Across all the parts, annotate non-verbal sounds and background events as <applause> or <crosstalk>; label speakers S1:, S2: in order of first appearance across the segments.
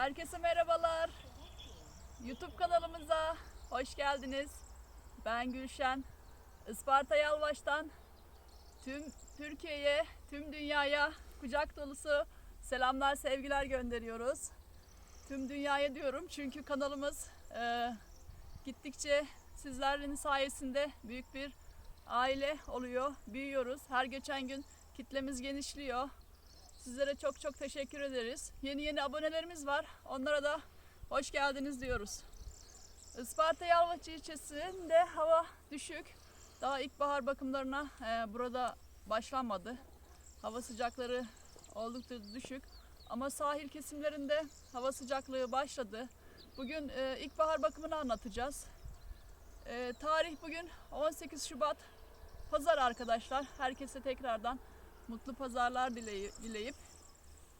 S1: Herkese merhabalar. YouTube kanalımıza hoş geldiniz. Ben Gülşen. Isparta Yalvaç'tan tüm Türkiye'ye, tüm dünyaya kucak dolusu selamlar, sevgiler gönderiyoruz. Tüm dünyaya diyorum çünkü kanalımız e, gittikçe sizlerin sayesinde büyük bir aile oluyor, büyüyoruz. Her geçen gün kitlemiz genişliyor. Sizlere çok çok teşekkür ederiz. Yeni yeni abonelerimiz var. Onlara da hoş geldiniz diyoruz. Isparta Yalvaç ilçesinde hava düşük. Daha ilkbahar bakımlarına e, burada başlanmadı. Hava sıcakları oldukça düşük. Ama sahil kesimlerinde hava sıcaklığı başladı. Bugün e, ilkbahar bakımını anlatacağız. E, tarih bugün 18 Şubat Pazar arkadaşlar. Herkese tekrardan mutlu pazarlar diley- dileyip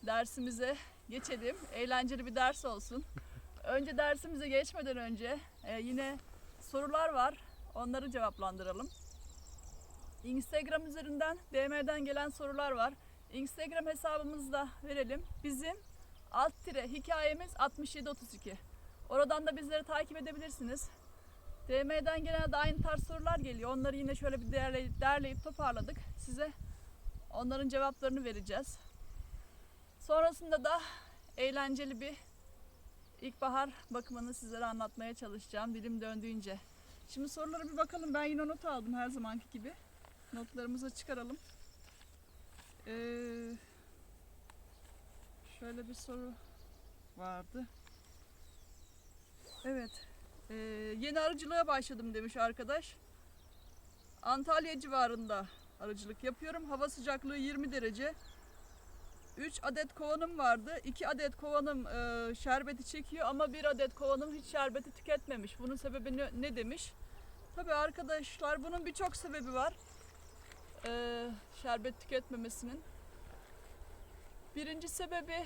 S1: dersimize geçelim. Eğlenceli bir ders olsun. <laughs> Önce dersimize geçmeden önce e, yine sorular var. Onları cevaplandıralım. Instagram üzerinden DM'den gelen sorular var. Instagram hesabımızı da verelim. Bizim alt tire hikayemiz 6732. Oradan da bizleri takip edebilirsiniz. DM'den genelde aynı tarz sorular geliyor. Onları yine şöyle bir derleyip, derleyip toparladık. Size Onların cevaplarını vereceğiz. Sonrasında da eğlenceli bir ilkbahar bakımını sizlere anlatmaya çalışacağım dilim döndüğünce. Şimdi sorulara bir bakalım. Ben yine not aldım her zamanki gibi. Notlarımızı çıkaralım. Ee, şöyle bir soru vardı. Evet. Ee, yeni arıcılığa başladım demiş arkadaş. Antalya civarında arıcılık yapıyorum. Hava sıcaklığı 20 derece. 3 adet kovanım vardı. 2 adet kovanım e, şerbeti çekiyor ama bir adet kovanım hiç şerbeti tüketmemiş. Bunun sebebi ne, ne demiş? Tabii arkadaşlar bunun birçok sebebi var. E, şerbet tüketmemesinin. Birinci sebebi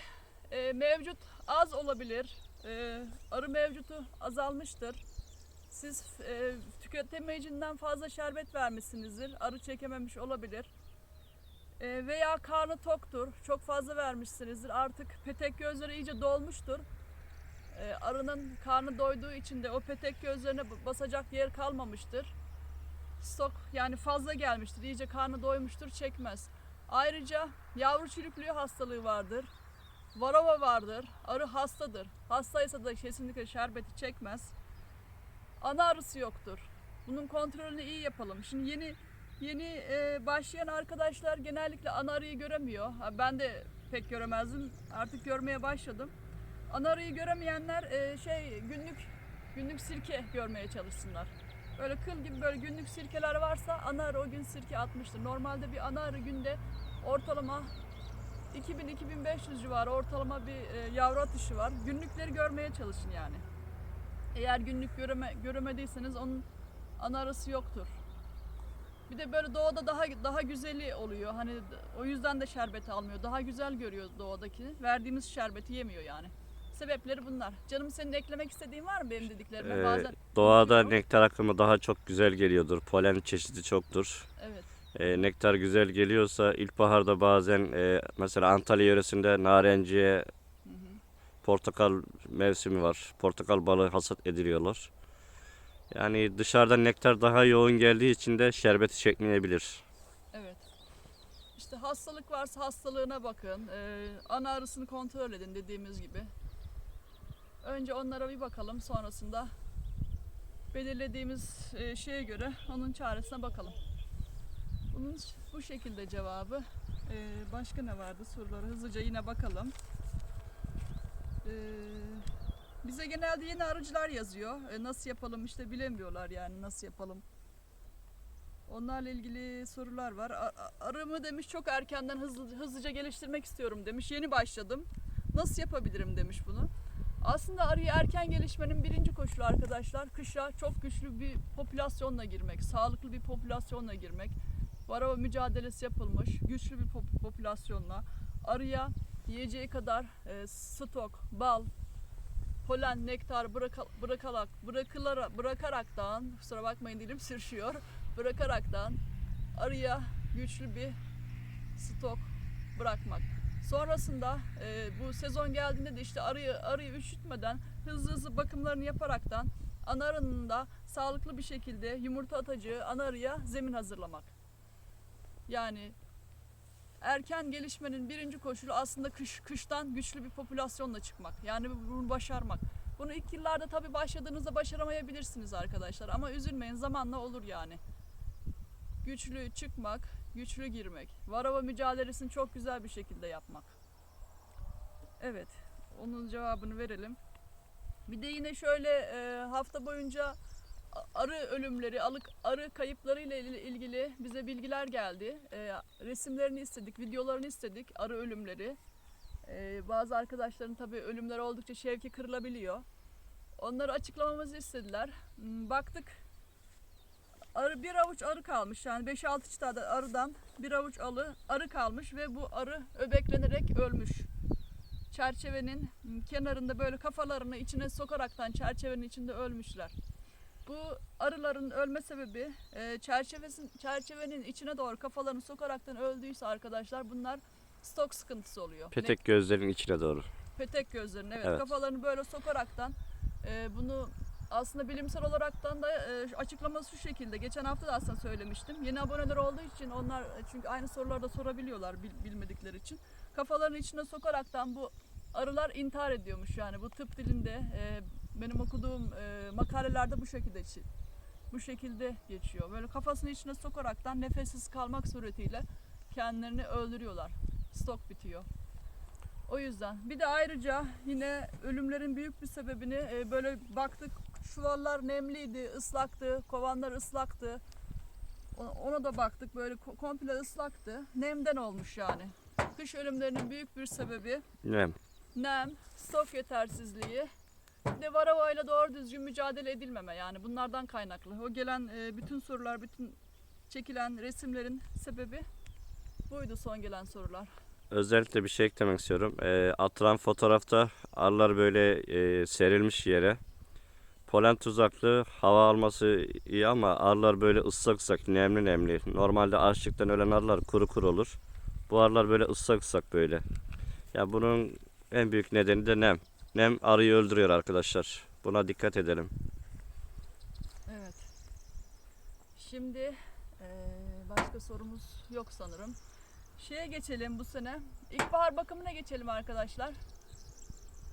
S1: e, mevcut az olabilir. E, arı mevcutu azalmıştır. Siz e, tüketemeyicinden fazla şerbet vermişsinizdir. Arı çekememiş olabilir. E, veya karnı toktur. Çok fazla vermişsinizdir. Artık petek gözleri iyice dolmuştur. E, arının karnı doyduğu için de o petek gözlerine basacak yer kalmamıştır. Stok yani fazla gelmiştir. İyice karnı doymuştur çekmez. Ayrıca yavru çürüklüğü hastalığı vardır. Varova vardır. Arı hastadır. Hastaysa da kesinlikle şerbeti çekmez ana arısı yoktur. Bunun kontrolünü iyi yapalım. Şimdi yeni yeni e, başlayan arkadaşlar genellikle ana arıyı göremiyor. Ha, ben de pek göremezdim. Artık görmeye başladım. Ana arıyı göremeyenler e, şey günlük günlük sirke görmeye çalışsınlar. Böyle kıl gibi böyle günlük sirkeler varsa ana arı o gün sirke atmıştır. Normalde bir ana arı günde ortalama 2000-2500 civarı ortalama bir e, yavru atışı var. Günlükleri görmeye çalışın yani. Eğer günlük göreme, göremediyseniz onun ana arası yoktur. Bir de böyle doğada daha daha güzeli oluyor. Hani o yüzden de şerbeti almıyor. Daha güzel görüyor doğadaki. Verdiğimiz şerbeti yemiyor yani. Sebepleri bunlar. Canım senin eklemek istediğin var mı benim dediklerime?
S2: Ee,
S1: Bazen
S2: doğada
S1: unutuyorum.
S2: nektar akımı daha çok güzel geliyordur. Polen çeşidi çoktur.
S1: Evet.
S2: Ee, nektar güzel geliyorsa ilkbaharda bazen e, mesela Antalya yöresinde narenciye,
S1: Hı hı.
S2: portakal mevsimi var. Portakal balı hasat ediliyorlar. Yani dışarıdan nektar daha yoğun geldiği için de şerbeti çekmeyebilir.
S1: Evet. İşte hastalık varsa hastalığına bakın. Ee, ana arısını kontrol edin dediğimiz gibi. Önce onlara bir bakalım. Sonrasında belirlediğimiz e, şeye göre onun çaresine bakalım. Bunun bu şekilde cevabı. Ee, başka ne vardı soruları hızlıca yine bakalım. Ee, bize genelde yeni arıcılar yazıyor. Ee, nasıl yapalım işte bilemiyorlar yani nasıl yapalım. Onlarla ilgili sorular var. Arımı demiş çok erkenden hızlı, hızlıca geliştirmek istiyorum demiş. Yeni başladım. Nasıl yapabilirim demiş bunu. Aslında arıyı erken gelişmenin birinci koşulu arkadaşlar kışa çok güçlü bir popülasyonla girmek, sağlıklı bir popülasyonla girmek. Varroa mücadelesi yapılmış güçlü bir pop- popülasyonla arıya yiyeceği kadar e, stok, bal, polen, nektar bıraka- bırakarak, bırakılara, bırakaraktan, kusura bakmayın dilim sürüşüyor, bırakaraktan arıya güçlü bir stok bırakmak. Sonrasında e, bu sezon geldiğinde de işte arıyı arıyı üşütmeden hızlı hızlı bakımlarını yaparaktan ana da sağlıklı bir şekilde yumurta atacağı ana arıya zemin hazırlamak. Yani erken gelişmenin birinci koşulu aslında kış, kıştan güçlü bir popülasyonla çıkmak. Yani bunu başarmak. Bunu ilk yıllarda tabii başladığınızda başaramayabilirsiniz arkadaşlar ama üzülmeyin zamanla olur yani. Güçlü çıkmak, güçlü girmek. Varava mücadelesini çok güzel bir şekilde yapmak. Evet, onun cevabını verelim. Bir de yine şöyle e, hafta boyunca arı ölümleri, arı kayıpları ile il- ilgili bize bilgiler geldi. E, resimlerini istedik, videolarını istedik arı ölümleri. E, bazı arkadaşların tabii ölümler oldukça şevki kırılabiliyor. Onları açıklamamızı istediler. Hmm, Baktık arı bir avuç arı kalmış yani 5-6 çıtada arıdan bir avuç arı arı kalmış ve bu arı öbeklenerek ölmüş. Çerçevenin hmm, kenarında böyle kafalarını içine sokaraktan çerçevenin içinde ölmüşler. Bu arıların ölme sebebi e, çerçevesin, çerçevenin içine doğru kafalarını sokaraktan öldüyse arkadaşlar bunlar stok sıkıntısı oluyor.
S2: Petek gözlerin içine doğru.
S1: Petek gözlerini evet,
S2: Evet.
S1: kafalarını böyle sokaraktan e, bunu aslında bilimsel olaraktan da e, açıklaması şu şekilde. Geçen hafta da aslında söylemiştim. Yeni aboneler olduğu için onlar e, çünkü aynı soruları da sorabiliyorlar bil- bilmedikleri için. Kafalarının içine sokaraktan bu arılar intihar ediyormuş yani bu tıp dilinde e, benim okuduğum e, makalelerde bu şekilde bu şekilde geçiyor. Böyle kafasını içine sokaraktan nefessiz kalmak suretiyle kendilerini öldürüyorlar. Stok bitiyor. O yüzden. Bir de ayrıca yine ölümlerin büyük bir sebebini e, böyle baktık çuvallar nemliydi, ıslaktı, kovanlar ıslaktı. Ona, da baktık böyle ko- komple ıslaktı. Nemden olmuş yani. Kış ölümlerinin büyük bir sebebi
S2: Nem.
S1: nem, stok yetersizliği, de varavayla doğru düzgün mücadele edilmeme yani bunlardan kaynaklı. O gelen e, bütün sorular, bütün çekilen resimlerin sebebi buydu son gelen sorular.
S2: Özellikle bir şey eklemek istiyorum. Ee, atılan fotoğrafta arılar böyle e, serilmiş yere. Polen tuzaklı hava alması iyi ama arılar böyle ıslak ıslak, nemli nemli. Normalde açlıktan ölen arılar kuru kuru olur. Bu arılar böyle ıslak ıslak böyle. Ya bunun en büyük nedeni de nem. Nem arıyı öldürüyor arkadaşlar. Buna dikkat edelim.
S1: Evet. Şimdi başka sorumuz yok sanırım. Şeye geçelim bu sene. İlkbahar bakımına geçelim arkadaşlar.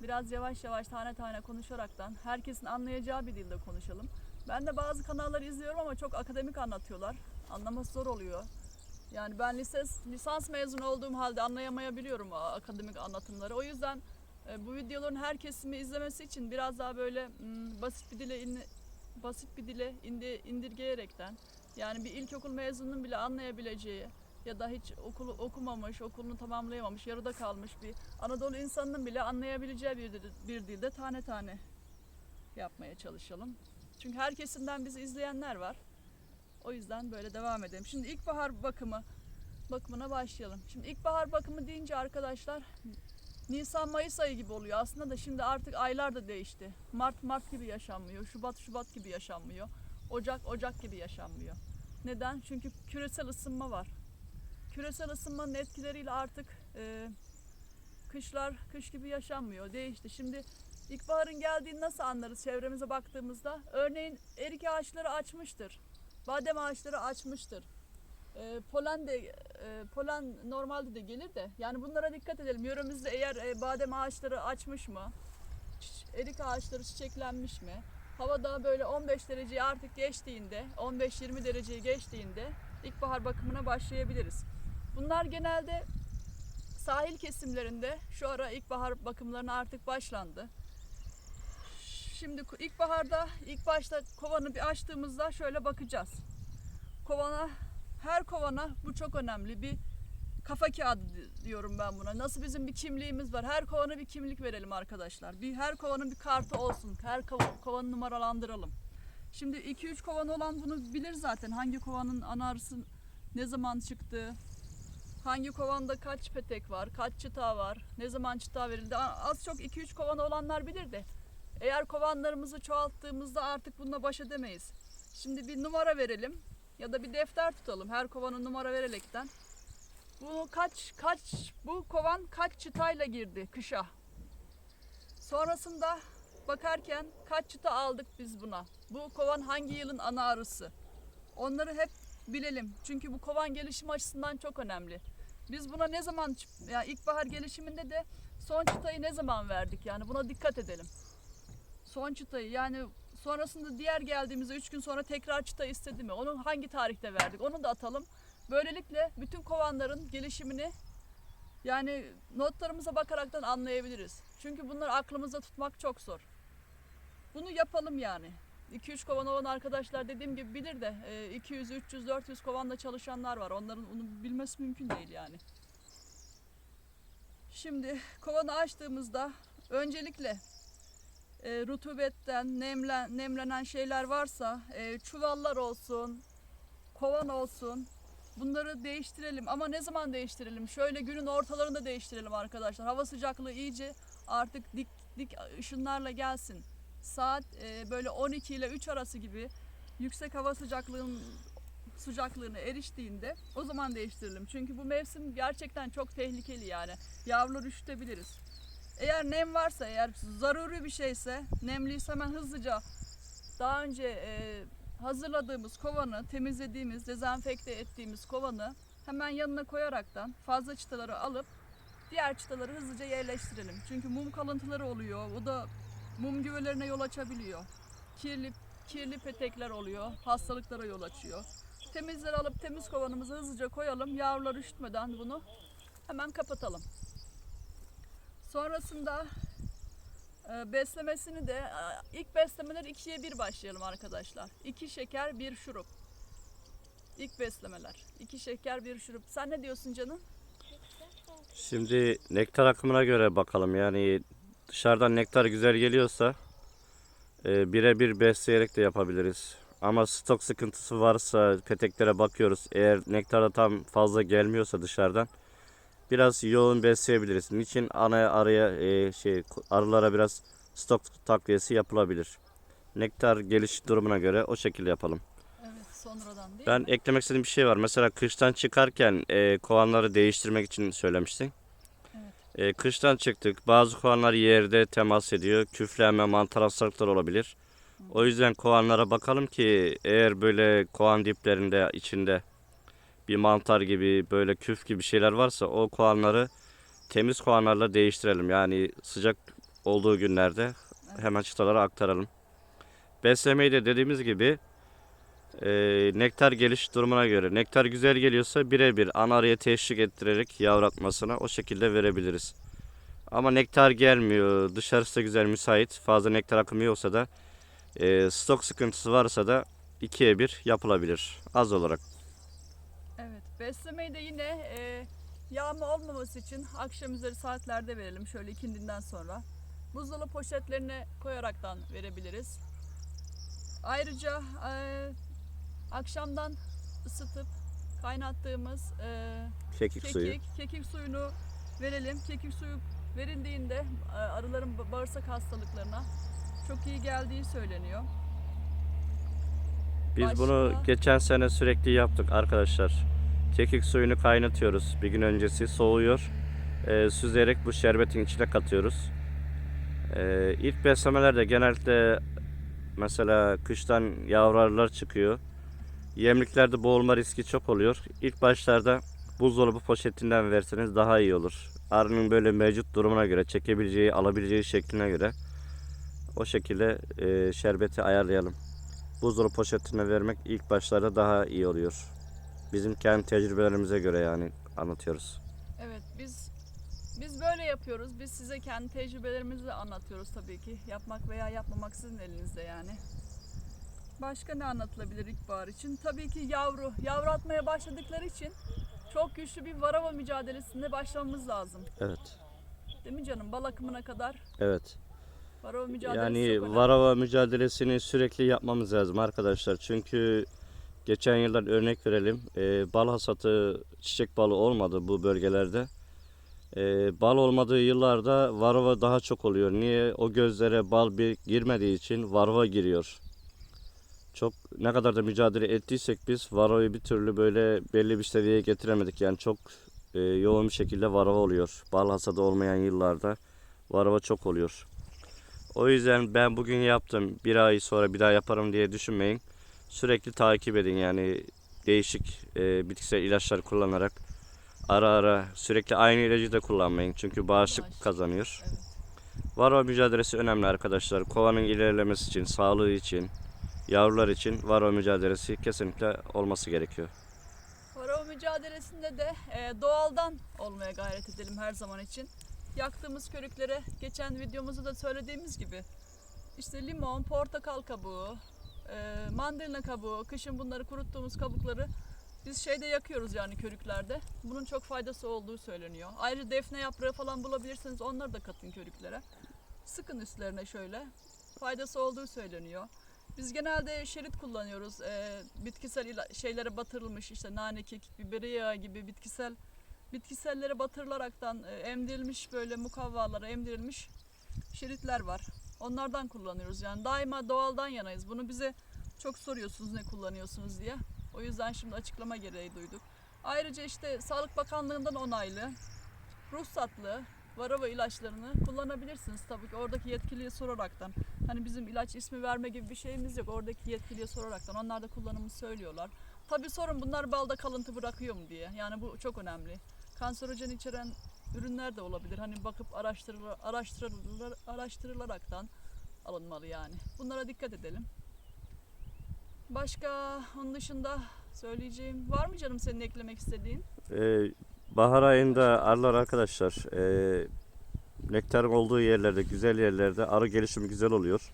S1: Biraz yavaş yavaş tane tane konuşaraktan herkesin anlayacağı bir dilde konuşalım. Ben de bazı kanalları izliyorum ama çok akademik anlatıyorlar. Anlaması zor oluyor. Yani ben lisans, lisans mezunu olduğum halde anlayamayabiliyorum o akademik anlatımları. O yüzden bu videoların her kesimi izlemesi için biraz daha böyle mm, basit bir dile in- basit bir dile indi, indirgeyerekten yani bir ilkokul mezununun bile anlayabileceği ya da hiç okulu okumamış, okulunu tamamlayamamış, yarıda kalmış bir Anadolu insanının bile anlayabileceği bir, bir dilde tane tane yapmaya çalışalım. Çünkü her kesimden bizi izleyenler var. O yüzden böyle devam edelim. Şimdi ilkbahar bakımı bakımına başlayalım. Şimdi ilkbahar bakımı deyince arkadaşlar Nisan Mayıs ayı gibi oluyor. Aslında da şimdi artık aylar da değişti. Mart Mart gibi yaşanmıyor. Şubat Şubat gibi yaşanmıyor. Ocak Ocak gibi yaşanmıyor. Neden? Çünkü küresel ısınma var. Küresel ısınmanın etkileriyle artık e, kışlar kış gibi yaşanmıyor. Değişti. Şimdi ilkbaharın geldiğini nasıl anlarız çevremize baktığımızda? Örneğin erik ağaçları açmıştır. Badem ağaçları açmıştır. E, polen de e, polen normalde de gelir de yani bunlara dikkat edelim. Yöremizde eğer e, badem ağaçları açmış mı? Erik ağaçları çiçeklenmiş mi? Havada böyle 15 dereceyi artık geçtiğinde, 15-20 dereceyi geçtiğinde ilkbahar bakımına başlayabiliriz. Bunlar genelde sahil kesimlerinde şu ara ilkbahar bakımlarına artık başlandı. Şimdi ilkbaharda ilk başta kovanı bir açtığımızda şöyle bakacağız. Kovana her kovana bu çok önemli bir kafa kağıdı di- diyorum ben buna. Nasıl bizim bir kimliğimiz var. Her kovana bir kimlik verelim arkadaşlar. Bir her kovanın bir kartı olsun. Her kova- kovanı numaralandıralım. Şimdi 2-3 kovan olan bunu bilir zaten. Hangi kovanın ana arısı ne zaman çıktı, hangi kovanda kaç petek var, kaç çıta var, ne zaman çıta verildi. Az çok 2-3 kovan olanlar bilir de eğer kovanlarımızı çoğalttığımızda artık bununla baş edemeyiz. Şimdi bir numara verelim ya da bir defter tutalım. Her kovanın numara vererekten Bu kaç kaç bu kovan kaç çıtayla girdi kışa. Sonrasında bakarken kaç çıta aldık biz buna. Bu kovan hangi yılın ana arısı? Onları hep bilelim. Çünkü bu kovan gelişim açısından çok önemli. Biz buna ne zaman yani ilkbahar gelişiminde de son çıtayı ne zaman verdik? Yani buna dikkat edelim. Son çıtayı yani sonrasında diğer geldiğimizde 3 gün sonra tekrar çıta istedi mi? Onu hangi tarihte verdik? Onu da atalım. Böylelikle bütün kovanların gelişimini yani notlarımıza bakaraktan anlayabiliriz. Çünkü bunları aklımızda tutmak çok zor. Bunu yapalım yani. 2-3 kovan olan arkadaşlar dediğim gibi bilir de e, 200, 300, 400 kovanla çalışanlar var. Onların onu bilmesi mümkün değil yani. Şimdi kovanı açtığımızda öncelikle e, rutubetten nemlen, nemlenen şeyler varsa e, çuvallar olsun, kovan olsun bunları değiştirelim. Ama ne zaman değiştirelim? Şöyle günün ortalarında değiştirelim arkadaşlar. Hava sıcaklığı iyice artık dik dik ışınlarla gelsin. Saat e, böyle 12 ile 3 arası gibi yüksek hava sıcaklığın sıcaklığına eriştiğinde o zaman değiştirelim. Çünkü bu mevsim gerçekten çok tehlikeli yani. Yavruları üşütebiliriz. Eğer nem varsa, eğer zaruri bir şeyse, nemliyse hemen hızlıca daha önce e, hazırladığımız kovanı, temizlediğimiz, dezenfekte ettiğimiz kovanı hemen yanına koyaraktan fazla çıtaları alıp diğer çıtaları hızlıca yerleştirelim. Çünkü mum kalıntıları oluyor. O da mum güvelerine yol açabiliyor. Kirli kirli petekler oluyor. Hastalıklara yol açıyor. Temizleri alıp temiz kovanımıza hızlıca koyalım. Yavrular üşütmeden bunu hemen kapatalım. Sonrasında e, beslemesini de e, ilk beslemeler ikiye bir başlayalım arkadaşlar. İki şeker bir şurup. İlk beslemeler. İki şeker bir şurup. Sen ne diyorsun canım?
S2: Şimdi nektar akımına göre bakalım. Yani dışarıdan nektar güzel geliyorsa e, birebir besleyerek de yapabiliriz. Ama stok sıkıntısı varsa peteklere bakıyoruz. Eğer nektar da tam fazla gelmiyorsa dışarıdan biraz yoğun besleyebiliriz. Niçin ana araya e, şey arılara biraz stok takviyesi yapılabilir. Nektar geliş durumuna göre o şekilde yapalım.
S1: Evet sonradan değil
S2: Ben
S1: mi?
S2: eklemek istediğim bir şey var. Mesela kıştan çıkarken e, kovanları değiştirmek için söylemiştin. E, kıştan çıktık. Bazı kovanlar yerde temas ediyor. Küflenme, mantar hastalıkları olabilir. O yüzden kovanlara bakalım ki eğer böyle kovan diplerinde içinde bir mantar gibi böyle küf gibi şeyler varsa o kovanları temiz kovanlarla değiştirelim. Yani sıcak olduğu günlerde hemen çıtalara aktaralım. Beslemeyi de dediğimiz gibi e, nektar geliş durumuna göre. Nektar güzel geliyorsa birebir ana arıya teşvik ettirerek yavratmasına o şekilde verebiliriz. Ama nektar gelmiyor, dışarısı da güzel müsait, fazla nektar akımı yoksa da e, stok sıkıntısı varsa da ikiye bir yapılabilir az olarak.
S1: Beslemeyi de yine e, yağma olmaması için akşam üzeri saatlerde verelim. Şöyle ikindinden sonra. Buzdolabı poşetlerine koyaraktan verebiliriz. Ayrıca e, akşamdan ısıtıp kaynattığımız e,
S2: Kekik,
S1: kekik,
S2: suyu.
S1: kekik suyunu verelim. Kekik suyu verildiğinde e, arıların ba- bağırsak hastalıklarına çok iyi geldiği söyleniyor.
S2: Biz
S1: Başka?
S2: bunu geçen sene sürekli yaptık arkadaşlar. Kekik suyunu kaynatıyoruz. Bir gün öncesi soğuyor. E, süzerek bu şerbetin içine katıyoruz. E, ilk beslemelerde genellikle mesela kıştan yavru arılar çıkıyor. Yemliklerde boğulma riski çok oluyor. İlk başlarda buzdolabı poşetinden verseniz daha iyi olur. Arının böyle mevcut durumuna göre, çekebileceği, alabileceği şekline göre o şekilde e, şerbeti ayarlayalım buzdolabı poşetine vermek ilk başlarda daha iyi oluyor. Bizim kendi tecrübelerimize göre yani anlatıyoruz.
S1: Evet biz biz böyle yapıyoruz. Biz size kendi tecrübelerimizi anlatıyoruz tabii ki. Yapmak veya yapmamak sizin elinizde yani. Başka ne anlatılabilir ilkbahar için? Tabii ki yavru. Yavru atmaya başladıkları için çok güçlü bir varava mücadelesinde başlamamız lazım.
S2: Evet.
S1: Değil mi canım? Bal akımına kadar
S2: Evet.
S1: varava mücadelesi
S2: Yani varava mücadelesini sürekli yapmamız lazım arkadaşlar. Çünkü geçen yıllar örnek verelim. e, bal hasatı çiçek balı olmadı bu bölgelerde. E, bal olmadığı yıllarda varava daha çok oluyor. Niye? O gözlere bal bir girmediği için varava giriyor. Çok ne kadar da mücadele ettiysek biz varavayı bir türlü böyle belli bir seviyeye getiremedik. Yani çok e, yoğun bir şekilde varava oluyor. Bal hasadı olmayan yıllarda varava çok oluyor. O yüzden ben bugün yaptım. Bir ay sonra bir daha yaparım diye düşünmeyin. Sürekli takip edin yani değişik e, bitkisel ilaçlar kullanarak ara ara sürekli aynı ilacı da kullanmayın. Çünkü Bağışıklık. kazanıyor.
S1: Evet.
S2: Varroa mücadelesi önemli arkadaşlar. Kovanın ilerlemesi için, sağlığı için, yavrular için varroa mücadelesi kesinlikle olması gerekiyor.
S1: Varroa mücadelesinde de e, doğaldan olmaya gayret edelim her zaman için. Yaktığımız körüklere geçen videomuzda da söylediğimiz gibi işte limon, portakal kabuğu, e, mandalina kabuğu, kışın bunları kuruttuğumuz kabukları biz şeyde yakıyoruz yani körüklerde. Bunun çok faydası olduğu söyleniyor. Ayrıca defne yaprağı falan bulabilirseniz onları da katın körüklere. Sıkın üstlerine şöyle. Faydası olduğu söyleniyor. Biz genelde şerit kullanıyoruz. Ee, bitkisel şeylere batırılmış işte nane, kekik, biberi yağı gibi bitkisel bitkisellere batırılaraktan e, emdirilmiş böyle mukavvalara emdirilmiş şeritler var. Onlardan kullanıyoruz. Yani daima doğaldan yanayız. Bunu bize çok soruyorsunuz ne kullanıyorsunuz diye. O yüzden şimdi açıklama gereği duyduk. Ayrıca işte Sağlık Bakanlığı'ndan onaylı, ruhsatlı varava ilaçlarını kullanabilirsiniz. Tabii ki oradaki yetkiliye soraraktan. Hani bizim ilaç ismi verme gibi bir şeyimiz yok. Oradaki yetkiliye soraraktan. Onlar da kullanımını söylüyorlar. Tabii sorun bunlar balda kalıntı bırakıyor mu diye. Yani bu çok önemli. Kanserojen içeren ürünler de olabilir. Hani bakıp araştırılır, araştırılır, araştırılaraktan alınmalı yani. Bunlara dikkat edelim. Başka onun dışında söyleyeceğim var mı canım senin eklemek istediğin?
S2: Ee, bahar ayında arılar arkadaşlar e, nektarın olduğu yerlerde, güzel yerlerde arı gelişimi güzel oluyor.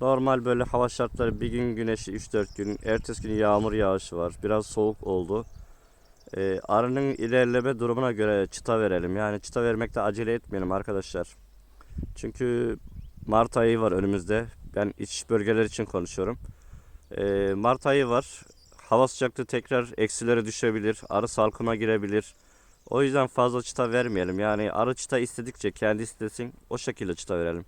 S2: Normal böyle hava şartları bir gün güneşi 3-4 gün, ertesi gün yağmur yağışı var. Biraz soğuk oldu. Ee, arının ilerleme durumuna göre çıta verelim. Yani çıta vermekte acele etmeyelim arkadaşlar. Çünkü Mart ayı var önümüzde. Ben iç bölgeler için konuşuyorum. Ee, Mart ayı var. Hava sıcaklığı tekrar eksilere düşebilir. Arı salkıma girebilir. O yüzden fazla çıta vermeyelim. Yani arı çıta istedikçe kendi istesin o şekilde çıta verelim.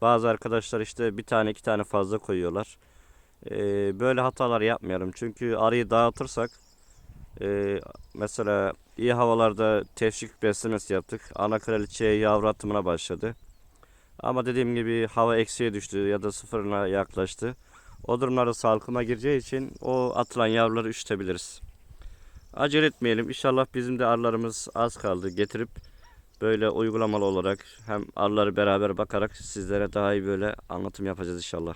S2: Bazı arkadaşlar işte bir tane iki tane fazla koyuyorlar. Ee, böyle hatalar yapmayalım. Çünkü arıyı dağıtırsak e, mesela iyi havalarda teşvik beslemesi yaptık. Ana kraliçeye yavru atımına başladı. Ama dediğim gibi hava eksiye düştü ya da sıfırına yaklaştı. O durumlarda salkıma gireceği için o atılan yavruları üşütebiliriz. Acele etmeyelim. İnşallah bizim de arılarımız az kaldı. Getirip böyle uygulamalı olarak hem arıları beraber bakarak sizlere daha iyi böyle anlatım yapacağız inşallah.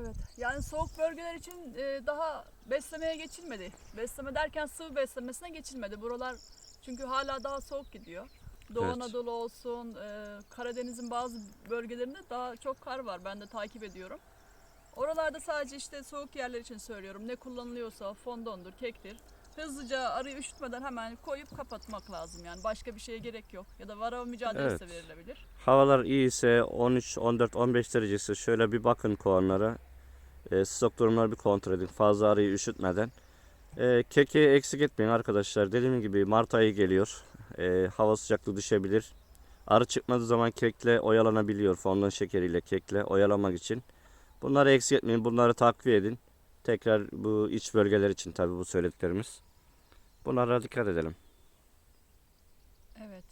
S1: Evet. Yani soğuk bölgeler için e, daha beslemeye geçilmedi. Besleme derken sıvı beslemesine geçilmedi. Buralar çünkü hala daha soğuk gidiyor. Doğu
S2: Evet.
S1: Anadolu olsun, e, Karadeniz'in bazı bölgelerinde daha çok kar var. Ben de takip ediyorum. Oralarda sadece işte soğuk yerler için söylüyorum. Ne kullanılıyorsa fondondur, kektir. Hızlıca arıyı üşütmeden hemen koyup kapatmak lazım yani. Başka bir şeye gerek yok. Ya da varava mücadelesi de
S2: Evet.
S1: verilebilir.
S2: Havalar iyi ise 13, 14, 15 derecesi şöyle bir bakın kovanlara. E, stok durumları bir kontrol edin. Fazla arıyı üşütmeden. E, keki eksik etmeyin arkadaşlar. Dediğim gibi Mart ayı geliyor. E, hava sıcaklığı düşebilir. Arı çıkmadığı zaman kekle oyalanabiliyor. Fondant şekeriyle kekle oyalamak için. Bunları eksik etmeyin. Bunları takviye edin. Tekrar bu iç bölgeler için tabii bu söylediklerimiz. Bunlara dikkat edelim.
S1: Evet.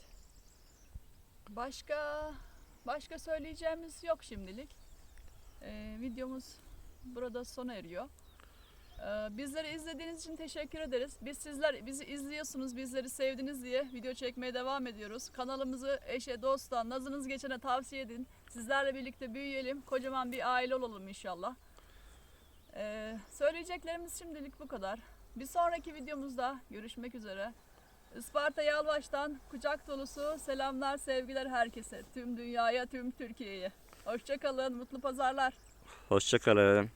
S1: Başka başka söyleyeceğimiz yok şimdilik. Ee, videomuz burada sona eriyor. Ee, bizleri izlediğiniz için teşekkür ederiz. Biz sizler bizi izliyorsunuz, bizleri sevdiniz diye video çekmeye devam ediyoruz. Kanalımızı eşe, dosta, nazınız geçene tavsiye edin. Sizlerle birlikte büyüyelim, kocaman bir aile olalım inşallah. Ee, söyleyeceklerimiz şimdilik bu kadar. Bir sonraki videomuzda görüşmek üzere. Isparta Yalvaç'tan kucak dolusu selamlar, sevgiler herkese. Tüm dünyaya, tüm Türkiye'ye. Hoşçakalın, mutlu pazarlar.
S2: Hoşçakalın.